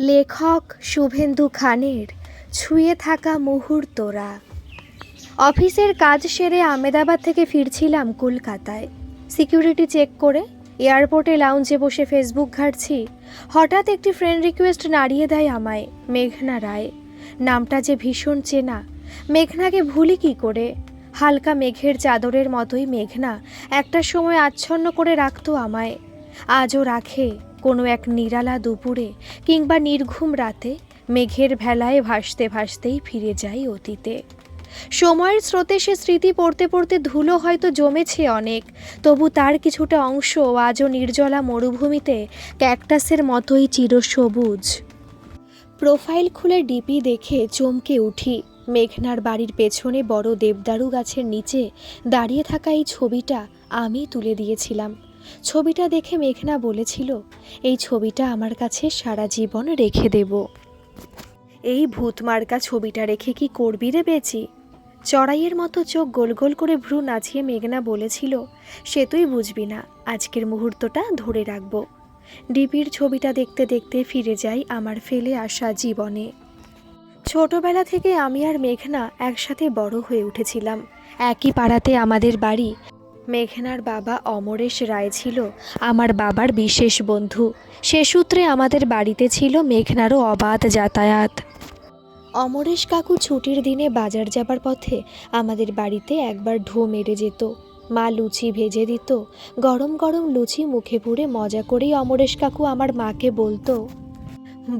লেখক শুভেন্দু খানের, ছুঁয়ে থাকা মুহূর্তরা। অফিসের কাজ সেরে আমেদাবাদ থেকে ফিরছিলাম কলকাতায়। সিকিউরিটি চেক করে এয়ারপোর্টে লাউঞ্জে বসে ফেসবুক ঘাঁটছি। হঠাৎ একটি ফ্রেন্ড রিকোয়েস্ট নাড়িয়ে দেয় আমায়, মেঘনা রায়। নামটা যে ভীষণ চেনা, মেঘনাকে ভুলি কি করে? হালকা মেঘের চাদরের মতোই মেঘনা একটা সময় আচ্ছন্ন করে রাখতো আমায়। আজও রাখে। কোনো এক নিরালা দুপুরে কিংবা নির্ঘুম রাতে মেঘের ভেলায় ভাসতে ভাসতেই ফিরে যাই অতীতে। সময়ের স্রোতে সে স্মৃতি পড়তে পড়তে ধুলো হয়তো জমেছে অনেক, তবু তার কিছুটা অংশ আজও নির্জলা মরুভূমিতে ক্যাকটাসের মতোই চিরসবুজ। প্রোফাইল খুলে ডিপি দেখে চমকে উঠি, মেঘনার বাড়ির পেছনে বড় দেবদারু গাছের নিচে দাঁড়িয়ে থাকা এই ছবিটা আমি তুলে দিয়েছিলাম। ছবিটা দেখে মেঘনা বলেছিল, এই ছবিটা আমার কাছে সারা জীবন রেখে দেব। এই ভূতমার্কা ছবিটা রেখে কি করবি রে বেচি? চড়াইয়ের মতো চোখ গোল গোল করে ভ্রু নাচিয়ে মেঘনা বলেছিল, সে তুই বুঝবি না, আজকের মুহূর্তটা ধরে রাখব। ডিপির ছবিটা দেখতে দেখতে ফিরে যাই আমার ফেলে আসা জীবনে। ছোটবেলা থেকে আমি আর মেঘনা একসাথে বড় হয়ে উঠেছিলাম। একই পাড়াতে আমাদের বাড়ি মেঘনার বাবা অমরেশ রায় ছিল আমার বাবার বিশেষ বন্ধু। সে সূত্রে আমাদের বাড়িতে ছিল মেঘনারও অবাধ যাতায়াত। অমরেশ কাকু ছুটির দিনে বাজার যাবার পথে আমাদের বাড়িতে একবার ঢো মেরে যেত। মা লুচি ভেজে দিত, গরম গরম লুচি মুখে পুড়ে মজা করেই অমরেশ কাকু আমার মাকে বলতো,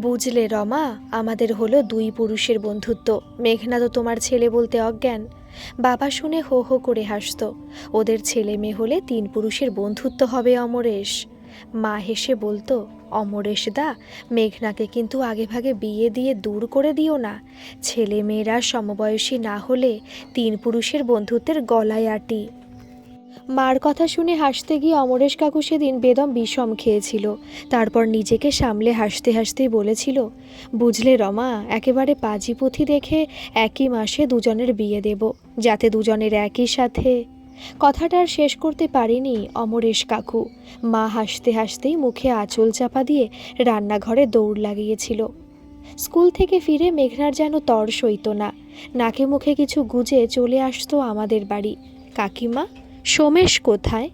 বুঝলে রমা, আমাদের হলো দুই পুরুষের বন্ধুত্ব। মেঘনা তো তোমার ছেলে বলতে অজ্ঞান বাবা শুনে হো হো করে হাসত। ওদের ছেলে মেয়ে হলে তিন পুরুষের বন্ধুত্ব হবে অমরেশ। মা হেসে বলতো, অমরেশ দা, মেঘনাকে কিন্তু আগেভাগে বিয়ে দিয়ে দূর করে দিও না। ছেলে মেয়েরা সমবয়সী না হলে তিন পুরুষের বন্ধুত্বের গলায় আটি। মার কথা শুনে হাসতে গিয়ে অমরেশ কাকু সেদিন বেদম বিষম খেয়েছিল। তারপর নিজেকে সামলে হাসতে হাসতেই বলেছিল, বুঝলে রমা, একেবারে পাজি পুঁথি দেখে একই মাসে দুজনের বিয়ে দেব, যাতে দুজনের একই সাথে কথাটা আর শেষ করতে পারিনি অমরেশ কাকু। মা হাসতে হাসতেই মুখে আঁচল চাপা দিয়ে রান্নাঘরে দৌড় লাগিয়েছিল। স্কুল থেকে ফিরে মেঘনার যেন তর সইত না, নাকে মুখে কিছু গুজে চলে আসতো আমাদের বাড়ি। কাকিমা সোমেশ কোথায়?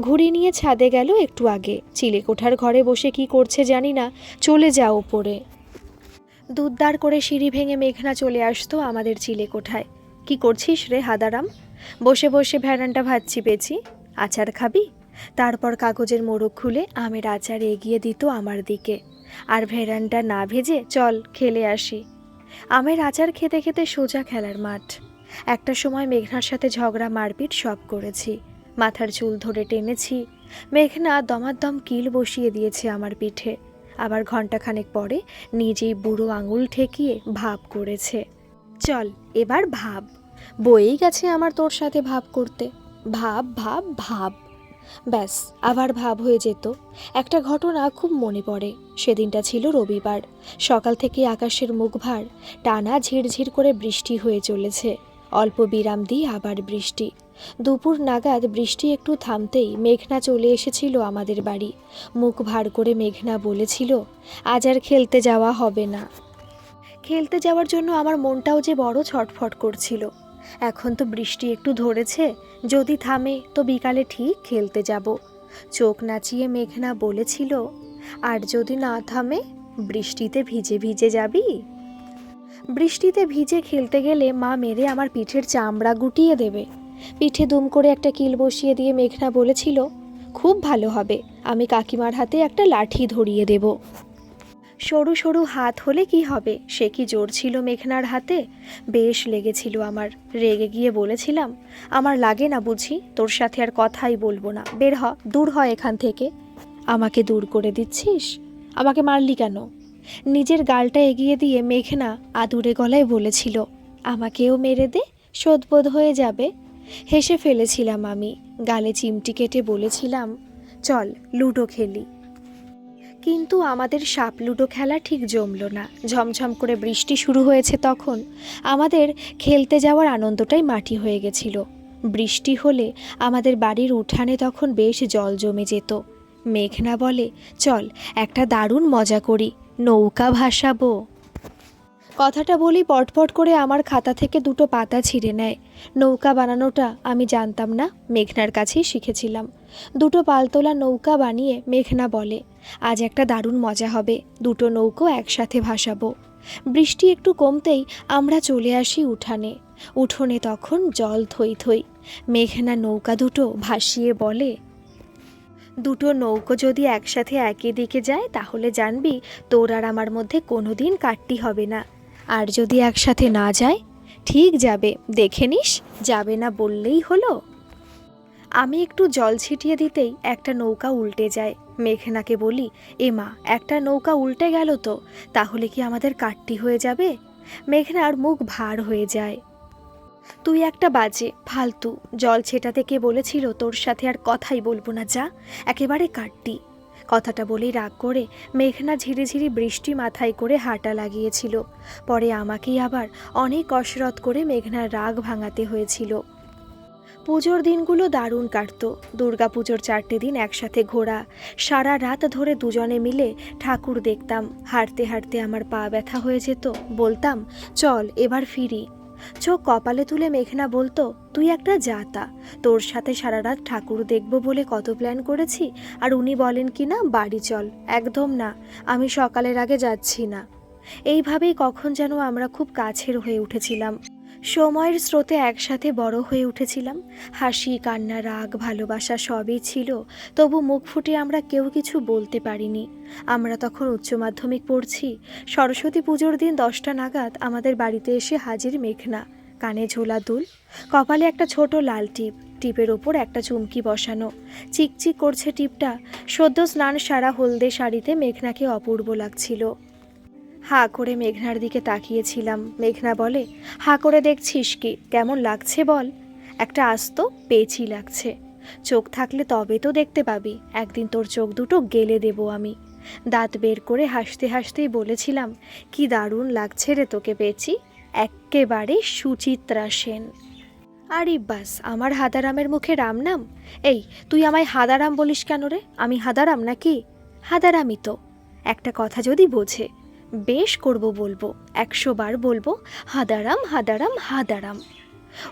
ঘুড়ি নিয়ে ছাদে গেল একটু আগে। চিলেকোঠার ঘরে বসে কি করছে জানি না। চলে যাও ওপরে দুধদার করে সিঁড়ি ভেঙে মেঘনা চলে আসতো আমাদের চিলেকোঠায় কি করছিস রে হাদারাম? বসে বসে ভ্যারানটা ভাজছি পেছি আচার খাবি? তারপর কাগজের মোড়ক খুলে আমের আচার এগিয়ে দিত আমার দিকে। আর ভেরানটা না ভেজে চল খেলে আসি। আমের আচার খেতে খেতে সোজা খেলার মাঠ। একটা সময় মেঘনার সাথে ঝগড়া, মারপিট সব করেছি। মাথার চুল ধরে টেনেছি। মেঘনা দমাদম কিল বসিয়ে দিয়েছে আমার পিঠে। আবার ঘন্টাখানেক পরে নিজেই বুড়ো আঙুল ঠেকিয়ে ভাব করেছে। চল, এবার ভাব। বয়েই গেছে আমার তোর সাথে ভাব করতে। ভাব ভাব ভাব। ব্যাস, আবার ভাব হয়ে যেত। একটা ঘটনা খুব মনে পড়ে। সেদিনটা ছিল রবিবার। সকাল থেকে আকাশের মুখ ভার টানা ঝিরঝির করে বৃষ্টি হয়ে চলেছে। অল্প বিরাম দিয়ে আবার বৃষ্টি। দুপুর নাগাদ বৃষ্টি একটু থামতেই মেঘনা চলে এসেছিল আমাদের বাড়ি। মুখ ভার করে মেঘনা বলেছিল, আজ আর খেলতে যাওয়া হবে না। খেলতে যাওয়ার জন্য আমার মনটাও যে বড় ছটফট করছিল। এখন তো বৃষ্টি একটু ধরেছে, যদি থামে তো বিকালে ঠিক খেলতে যাব। চোখ নাচিয়ে মেঘনা বলেছিল, আর যদি না থামে, বৃষ্টিতে ভিজে ভিজে যাবি? বৃষ্টিতে ভিজে খেলতে গেলে মা মেরে আমার পিঠের চামড়া গুটিয়ে দেবে। পিঠে দুম করে একটা কিল বসিয়ে দিয়ে মেঘনা বলেছিল, খুব ভালো হবে, আমি কাকিমার হাতে একটা লাঠি ধরিয়ে দেব। সরু সরু হাত হলে কি হবে, সে কি জোর ছিল মেঘনার হাতে? বেশ লেগেছিল আমার। রেগে গিয়ে বলেছিলাম, আমার লাগে না বুঝি, তোর সাথে আর কথাই বলব না। বের হ, দূর হয় এখান থেকে। আমাকে দূর করে দিচ্ছিস? আমাকে মারলি কেন? নিজের গালটা এগিয়ে দিয়ে মেঘনা আদুরে গলায় বলেছিল, আমাকেও মেরে দে শোধবোধ হয়ে যাবে। হেসে ফেলেছিলাম আমি, গালে চিমটি কেটে বলেছিলাম, চল, লুডো খেলি। কিন্তু আমাদের সাপ লুডো খেলা ঠিক জমলো না। ঝমঝম করে বৃষ্টি শুরু হয়েছে তখন। আমাদের খেলতে যাওয়ার আনন্দটাই মাটি হয়ে গেছিল। বৃষ্টি হলে আমাদের বাড়ির উঠানে তখন বেশ জল জমে যেত। মেঘনা বলে, চল, একটা দারুণ মজা করি। নৌকা ভাসাবো। কথাটা বলি পটপট করে আমার খাতা থেকে দুটো পাতা ছিঁড়ে নেয়। নৌকা বানানোটা আমি জানতাম না, মেঘনার কাছেই শিখেছিলাম। দুটো পালতোলা নৌকা বানিয়ে মেঘনা বলে, আজ একটা দারুণ মজা হবে, দুটো নৌকো একসাথে ভাসাবো। বৃষ্টি একটু কমতেই আমরা চলে আসি উঠানে। উঠোনে তখন জল থই থই, মেঘনা নৌকা দুটো ভাসিয়ে বলে দুটো নৌকো যদি একসাথে একই দিকে যায়, তাহলে জানবি তোর আর আমার মধ্যে কোনো দিন কাটতি হবে না। আর যদি একসাথে না যায়, ঠিক যাবে, দেখে নিস, যাবে না বললেই হলো। আমি একটু জল ছিটিয়ে দিতেই একটা নৌকা উল্টে যায়। মেঘনাকে বলি, এ মা, একটা নৌকা উল্টে গেল তো, তাহলে কি আমাদের কাটটি হয়ে যাবে? মেঘনার মুখ ভার হয়ে যায়। তুই একটা বাজে, ফালতু। জল ছেটা থেকে বলেছিল তোর সাথে আর কথাই বলব না যা? একেবারে কাটতি। কথাটা বলেই রাগ করে মেঘনা ঝিরিঝিরি বৃষ্টি মাথায় করে হাঁটা লাগিয়েছিল। পরে আমাকেই আবার অনেক কসরত করে মেঘনার রাগ ভাঙাতে হয়েছিল। পুজোর দিনগুলো দারুণ কাটতো। দুর্গা পুজোর চারটে দিন একসাথে ঘোরা। সারা রাত ধরে দুজনে মিলে ঠাকুর দেখতাম। হাঁটতে হাঁটতে আমার পা ব্যথা হয়ে যেত। বলতাম, চল, এবার ফিরি। চোখ কপালে তুলে মেঘনা বলতো, তুই একটা জাতা। তোর সাথে সারা রাত ঠাকুর দেখব বলে কত প্ল্যান করেছি, আর উনি বলেন কি না, বাড়ি চল। একদম না, আমি সকালের আগে যাচ্ছি না। এইভাবেই কখন যেন আমরা খুব কাছের হয়ে উঠেছিলাম। সময়ের স্রোতে একসাথে বড় হয়ে উঠেছিলাম। হাসি, কান্না, রাগ, ভালোবাসা সবই ছিল, তবু মুখ ফুটে আমরা কেউ কিছু বলতে পারিনি। আমরা তখন উচ্চ মাধ্যমিক পড়ছি। সরস্বতী পুজোর দিন দশটা নাগাদ আমাদের বাড়িতে এসে হাজির মেঘনা। কানে ঝোলা দুল, কপালে একটা ছোট লাল টিপ, টিপের ওপর একটা চুমকি বসানো। চিকচিক করছে টিপটা। সদ্য স্নান সারা হলদে শাড়িতে মেঘনাকে অপূর্ব লাগছিল। হা করে মেঘনার দিকে তাকিয়েছিলাম। মেঘনা বলে, হা করে দেখছিস কি? কেমন লাগছে বল? একটা আস্ত পেঁচি লাগছে। চোখ থাকলে তবে তো দেখতে পাবি। একদিন তোর চোখ দুটো গেলে দেব আমি। দাঁত বের করে হাসতে হাসতেই বলেছিলাম, কি দারুণ লাগছে রে তোকে পেয়েছি এক্কেবারে সুচিত্রা সেন। আরে বাস, আমার হাদারামের মুখে রাম নাম? এই, তুই আমায় হাদারাম বলিস কেন রে? আমি হাদারাম নাকি? হাদারামই তো। একটা কথা যদি বোঝে বেশ করব বলব, একশো বার বলব, হাদারাম হাদারাম হাদারাম।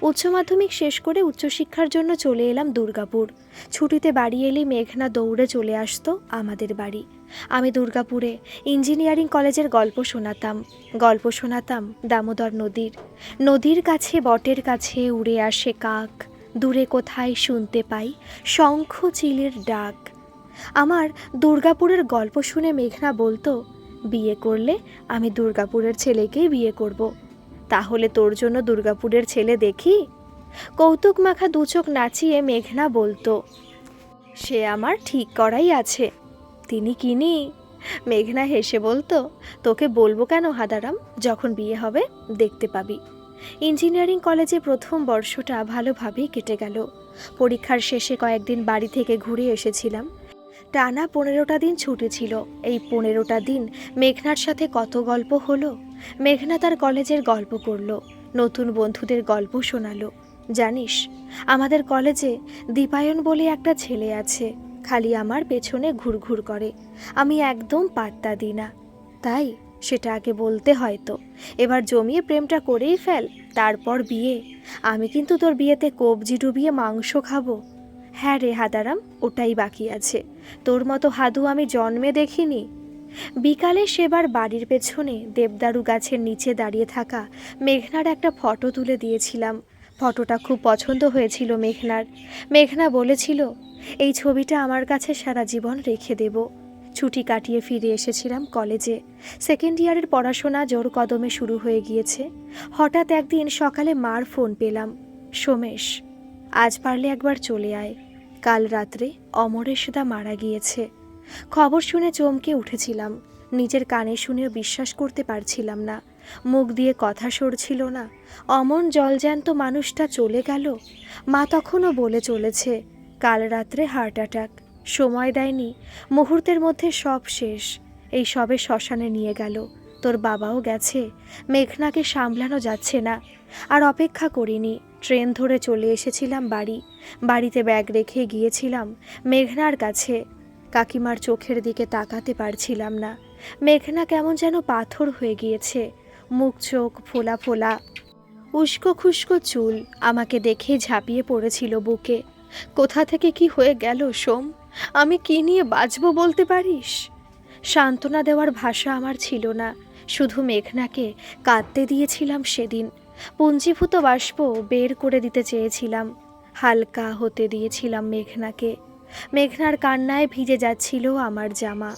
উচ্চ মাধ্যমিক শেষ করে উচ্চশিক্ষার জন্য চলে এলাম দুর্গাপুর। ছুটিতে বাড়ি এলেই মেঘনা দৌড়ে চলে আসতো আমাদের বাড়ি। আমি দুর্গাপুরে ইঞ্জিনিয়ারিং কলেজের গল্প শোনাতাম গল্প শোনাতাম দামোদর নদীর। নদীর কাছে, বটের কাছে উড়ে আসে কাক, দূরে কোথায় শুনতে পাই শঙ্খ চিলের ডাক। আমার দুর্গাপুরের গল্প শুনে মেঘনা বলতো বিয়ে করলে আমি দুর্গাপুরের ছেলেকেই বিয়ে করব। তাহলে তোর জন্য দুর্গাপুরের ছেলে দেখি? কৌতুক মাখা দুচোখ নাচিয়ে মেঘনা বলতো, সে আমার ঠিক করাই আছে। তিনি কিনি মেঘনা হেসে বলতো, তোকে বলব কেন হাদারাম? যখন বিয়ে হবে, দেখতে পাবি। ইঞ্জিনিয়ারিং কলেজে প্রথম বর্ষটা ভালোভাবেই কেটে গেল। পরীক্ষার শেষে কয়েকদিন বাড়ি থেকে ঘুরে এসেছিলাম। টানা পনেরোটা দিন ছুটি ছিল। এই পনেরোটা দিন মেঘনার সাথে কত গল্প হলো? মেঘনা তার কলেজের গল্প করল, নতুন বন্ধুদের গল্প শোনালো। জানিস, আমাদের কলেজে দীপায়ন বলে একটা ছেলে আছে, খালি আমার পেছনে ঘুরঘুর করে। আমি একদম পাত্তা দিই না। তাই সেটা আগে বলতে হয়তো। এবার জমিয়ে প্রেমটা করেই ফেল, তারপর বিয়ে। আমি কিন্তু তোর বিয়েতে কবজি ডুবিয়ে মাংস খাব। হ্যাঁ রে হাদারাম, ওটাই বাকি আছে। তোর মতো হাদু আমি জন্মে দেখিনি। বিকালে সেবার বাড়ির পেছনে দেবদারু গাছের নিচে দাঁড়িয়ে থাকা মেঘনার একটা ফটো তুলে দিয়েছিলাম। ফটোটা খুব পছন্দ হয়েছিল মেঘনার। মেঘনা বলেছিল, এই ছবিটা আমার কাছে সারা জীবন রেখে দেব। ছুটি কাটিয়ে ফিরে এসেছিলাম কলেজে। সেকেন্ড ইয়ারের পড়াশোনা জোর কদমে শুরু হয়ে গিয়েছে। হঠাৎ একদিন সকালে মার ফোন পেলাম, সোমেশ, আজ পারলে একবার চলে আয়। কাল রাত্রে অমরেশদা মারা গিয়েছে। খবর শুনে চমকে উঠেছিলাম। নিজের কানে শুনেও বিশ্বাস করতে পারছিলাম না। মুখ দিয়ে কথা সরছিল না। অমন জলজ্যান্ত মানুষটা চলে গেল। মা তখনও বলে চলেছে, কাল রাত্রে হার্ট অ্যাটাক। সময় দেয়নি। মুহূর্তের মধ্যে সব শেষ। এই সবে শ্মশানে নিয়ে গেল। তোর বাবাও গেছে। মেঘনাকে সামলানো যাচ্ছে না। আর অপেক্ষা করিনি। ট্রেন ধরে চলে এসেছিলাম বাড়ি। বাড়িতে ব্যাগ রেখে গিয়েছিলাম মেঘনার কাছে। কাকিমার চোখের দিকে তাকাতে পারছিলাম না। মেঘনা কেমন যেন পাথর হয়ে গিয়েছে। মুখ চোখ ফোলা ফোলা। উস্কো খুস্কো চুল আমাকে দেখে ঝাঁপিয়ে পড়েছিল বুকে। কোথা থেকে কি হয়ে গেল সোম? আমি কি নিয়ে বাঁচবো বলতে পারিস? সান্ত্বনা দেওয়ার ভাষা আমার ছিল না। শুধু মেঘনাকে কাঁদতে দিয়েছিলাম সেদিন। পুঞ্জীভূত বাষ্প বের করে দিতে চেয়েছিলাম। হালকা হতে দিয়েছিলাম মেঘনাকে। মেঘনার কান্নায় ভিজে যাচ্ছিল আমার জামা।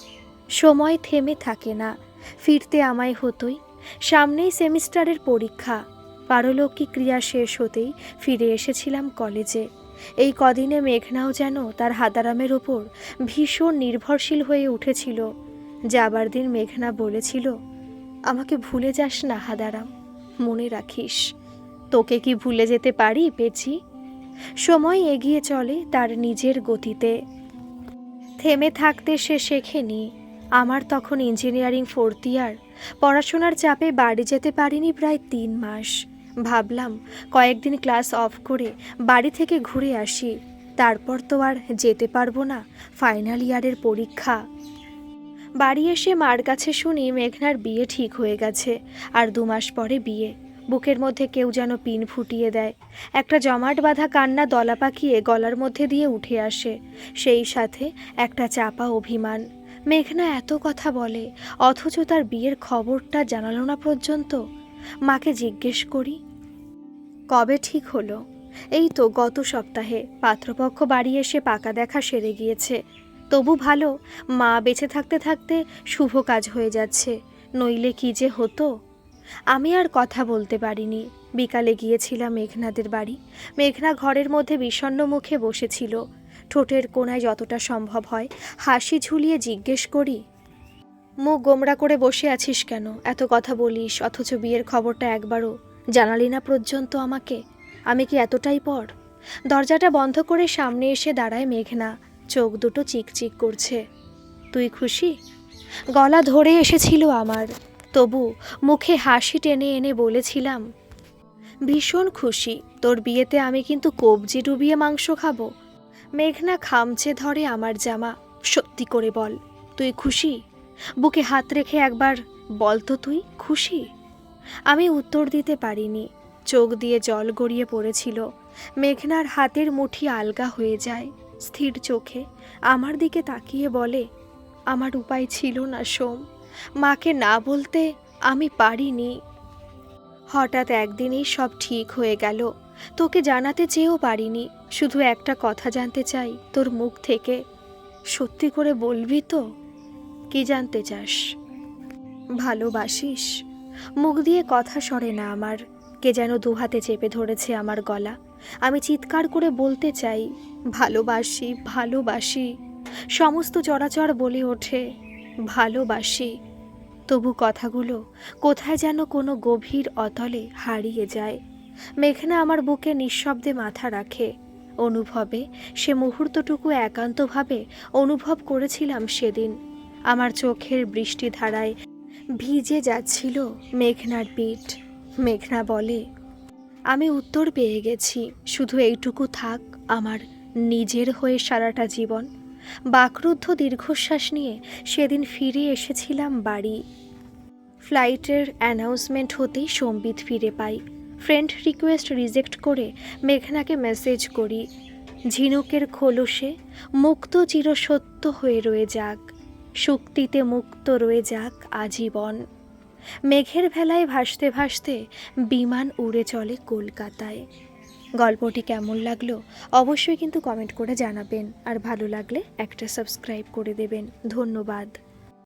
সময় থেমে থাকে না। ফিরতে আমায় হতোই। সামনেই সেমিস্টারের পরীক্ষা। পারলৌকিক ক্রিয়া শেষ হতেই ফিরে এসেছিলাম কলেজে। এই কদিনে মেঘনাও যেন তার হাদারামের ওপর ভীষণ নির্ভরশীল হয়ে উঠেছিল। যাবার দিন মেঘনা বলেছিল, আমাকে ভুলে যাস না হাদারাম মনে রাখিস। তোকে কি ভুলে যেতে পারি, পেছি? সময় এগিয়ে চলে তার নিজের গতিতে। থেমে থাকতে সে শেখেনি। আমার তখন ইঞ্জিনিয়ারিং ফোর্থ ইয়ার পড়াশোনার চাপে বাড়ি যেতে পারিনি প্রায় তিন মাস। ভাবলাম, কয়েকদিন ক্লাস অফ করে বাড়ি থেকে ঘুরে আসি। তারপর তো আর যেতে পারব না। ফাইনাল ইয়ারের পরীক্ষা। বাড়ি এসে মার কাছে শুনি মেঘনার বিয়ে ঠিক হয়ে গেছে। আর দু মাস পরে বিয়ে। বুকের মধ্যে কেউ যেন পিন ফুটিয়ে দেয়। একটা জমাট বাঁধা কান্না দলা পাকিয়ে গলার মধ্যে দিয়ে উঠে আসে। সেই সাথে একটা চাপা অভিমান। মেঘনা এত কথা বলে, অথচ তার বিয়ের খবরটা জানালো না পর্যন্ত। মাকে জিজ্ঞেস করি, কবে ঠিক হলো? এই তো গত সপ্তাহে। পাত্রপক্ষ বাড়ি এসে পাকা দেখা সেরে গিয়েছে। তবু ভালো, মা বেঁচে থাকতে থাকতে শুভ কাজ হয়ে যাচ্ছে, নইলে কি যে হতো? আমি আর কথা বলতে পারিনি। বিকালে গিয়েছিলাম মেঘনাদের বাড়ি। মেঘনা ঘরের মধ্যে বিষণ্ণ মুখে বসেছিল। ঠোঁটের কোনায় যতটা সম্ভব হয় হাসি ঝুলিয়ে জিজ্ঞেস করি, মুখ গোমরা করে বসে আছিস কেন? এত কথা বলিস, অথচ বিয়ের খবরটা একবারও জানালি না পর্যন্ত আমাকে। আমি কি এতটাই পর? দরজাটা বন্ধ করে সামনে এসে দাঁড়ায় মেঘনা। চোখ দুটো চিকচিক করছে। তুই খুশি? গলা ধরে এসেছিল আমার। তবু মুখে হাসি টেনে এনে বলেছিলাম, ভীষণ খুশি, তোর বিয়েতে আমি কিন্তু কবজি ডুবিয়ে মাংস খাব। মেঘনা খামচে ধরে আমার জামা, সত্যি করে বল, তুই খুশি? বুকে হাত রেখে একবার বল তো তুই, খুশি? আমি উত্তর দিতে পারিনি, চোখ দিয়ে জল গড়িয়ে পড়েছিল। মেঘনার হাতের মুঠি আলগা হয়ে যায়। স্থির চোখে আমার দিকে তাকিয়ে বলে, আমার উপায় ছিল না সোম। মাকে না বলতে আমি পারিনি। হঠাৎ একদিনেই সব ঠিক হয়ে গেল। তোকে জানাতে চেয়েও পারিনি। শুধু একটা কথা জানতে চাই তোর মুখ থেকে। সত্যি করে বলবি তো? কি জানতে চাস? ভালোবাসিস? মুখ দিয়ে কথা সরে না আমার। কে যেন দুহাতে চেপে ধরেছে আমার গলা। আমি চিৎকার করে বলতে চাই, ভালোবাসি ভালোবাসি। সমস্ত চরাচর বলে ওঠে, ভালোবাসি। তবু কথাগুলো কোথায় যেন কোনো গভীর অতলে হারিয়ে যায়। মেঘনা আমার বুকে নিঃশব্দে মাথা রাখে। অনুভবে সে মুহূর্তটুকু একান্তভাবে অনুভব করেছিলাম সেদিন। আমার চোখের বৃষ্টি ধারায় ভিজে যাচ্ছিল মেঘনার পিঠ। মেঘনা বলে আমি উত্তর পেয়ে গেছি, শুধু এইটুকু থাক আমার নিজের হয়ে সারাটা জীবন। বাকরুদ্ধ দীর্ঘশ্বাস নিয়ে সেদিন ফিরে এসেছিলাম বাড়ি। ফ্লাইটের অ্যানাউন্সমেন্ট হতেই সম্বিত ফিরে পাই। ফ্রেন্ড রিকোয়েস্ট রিজেক্ট করে মেঘনাকে মেসেজ করি। ঝিনুকের খোলসে মুক্ত চিরসত্য হয়ে রয়ে যাক। শুক্তিতে মুক্ত রয়ে যাক আজীবন। মেঘের ভেলায় ভাসতে ভাসতে বিমান উড়ে চলে কলকাতায়। গল্পটি কেমন লাগল অবশ্যই কিন্তু কমেন্ট করে জানাবেন, আর ভালো লাগলে একটা সাবস্ক্রাইব করে দেবেন। ধন্যবাদ।